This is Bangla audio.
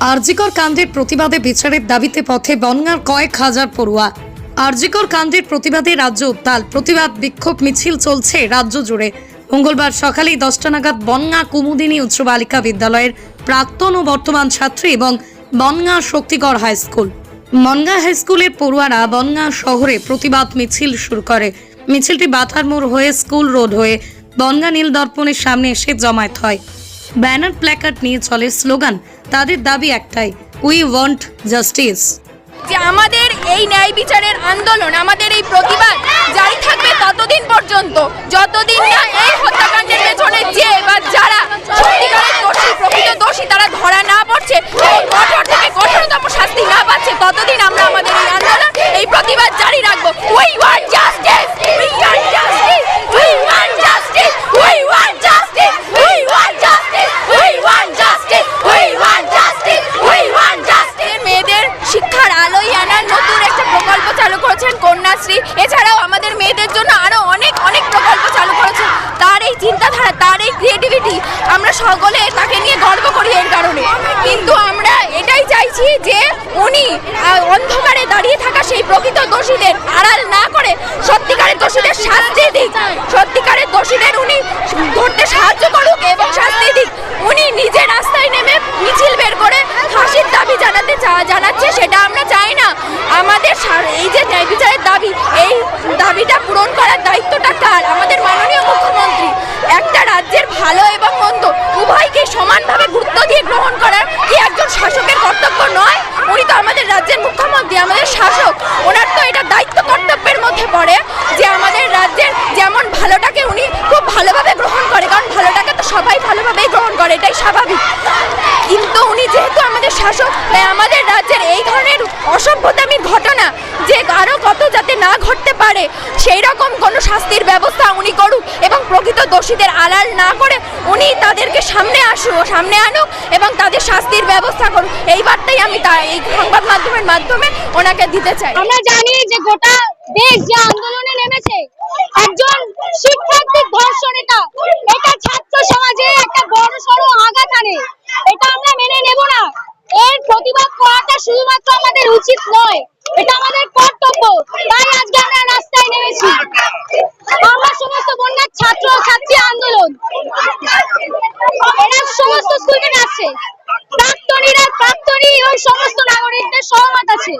আরজিকর কাণ্ডের প্রতিবাদে বিচারের দাবিতে পথে বনগাঁর কয়েক হাজার পড়ুয়া। আরজিকর কাণ্ডের প্রতিবাদে রাজ্য উত্তাল। প্রতিবাদ, বিক্ষোভ, মিছিল চলছে রাজ্য জুড়ে। মঙ্গলবার সকালেই দশটা নাগাদ বনগাঁ কুমুদিনী উচ্চ বালিকা বিদ্যালয়ের প্রাক্তন ও বর্তমান ছাত্রী এবং Bongaon Shaktigarh high school. Bongaon high স্কুলের পড়ুয়ারা বনগাঁ শহরে প্রতিবাদ, মিছিল শুরু করে। মিছিলটি বাটার মোড় হয়ে স্কুল রোড হয়ে বনগাঁ নীল দর্পণের সামনে এসে জমায়েত হয়। ব্যানার প্ল্যাকার্ড নিয়ে চলে স্লোগান, তাদের দাবি একটাই উই ওয়ান্ট জাস্টিস যে আমাদের এই ন্যায় বিচারের আন্দোলন, আমাদের এই প্রতিবাদ জারি থাকবে ততদিন পর্যন্ত, যতদিন না মেয়েদের জন্য আরও অনেক অনেক প্রকল্প চালু করেছেন তার এই চিন্তাধারা, তার এই ক্রিয়েটিভিটি আমরা সকলে তাকে নিয়ে গর্ব করি এর কারণে। কিন্তু আমরা এটাই চাইছি যে উনি অন্ধকারে দাঁড়িয়ে থাকা সেই প্রকৃত দোষীদের আড়াল না করে সত্যিকারের দোষীদের শাস্তি দিক। সত্যিকারের দোষীদের উনি ধরতে সাহায্য করুক এবং শাস্তি দিক। উনি নিজে রাস্তায় নেমে মিছিল বের করে ফাঁসির দাবি জানাতে জানাচ্ছে, সেটা আমরা চাই না। আমাদের এই যে ন্যায় বিচারের দাবি এই দাবিটা পূরণ করার দায়িত্বটা কার আমাদের মাননীয় মুখ্যমন্ত্রী একটা রাজ্যের ভালো এবং মন্দ উভয়কে সমানভাবে গুরুত্ব দিয়ে গ্রহণ করার কি একজন শাসকের কর্তব্য নয় উনি তো আমাদের রাজ্যের মুখ্যমন্ত্রী আমাদের শাসক, ওনার তো এটা দায়িত্ব কর্তব্যের মধ্যে পড়ে যে আমাদের রাজ্যের যেমন ভালোটাকে উনি খুব ভালোভাবে গ্রহণ করে, কারণ ভালোটাকে তো সবাই ভালোভাবেই গ্রহণ করে, এটাই স্বাভাবিক। কিন্তু উনি যেহেতু আমাদের শাসক, তাই আমাদের রাজ্যের এই ধরনের অসভ্যতামির ঘটনা যে আরও কত যাতে না ঘটতে পারে সেই রকম কোনো শাস্তির ব্যবস্থা উনি করুক এবং দোষীদের আড়াল না করে উনি তাদেরকে সামনে আসুক সামনে আনুক এবং তাদের শাস্তির ব্যবস্থা করুক এই বার্তাই আমি এই সংবাদ মাধ্যমের মাধ্যমে ওনাকে দিতে চাই। আমরা জানি যে গোটা দেশ যে আন্দোলনে নেমেছে, একজন শিক্ষার্থী ধর্ষণ এটা। এটা ছাত্র সমাজে একটা বড় সড়ো আঘাত আনে। এটা আমরা মেনে নেব না। এর প্রতিবাদ করাটা শুধুমাত্র আমাদের উচিত নয়, এটা আমাদের কর্তব্য। তাই আজকে আমরা রাস্তায় নেমেছি আমরা সমস্ত বন্যার ছাত্র ও ছাত্রী আন্দোলন এরা সমস্ত প্রাক্তনীরা প্রাক্তনী ওই সমস্ত নাগরিকদের সহমত আছে।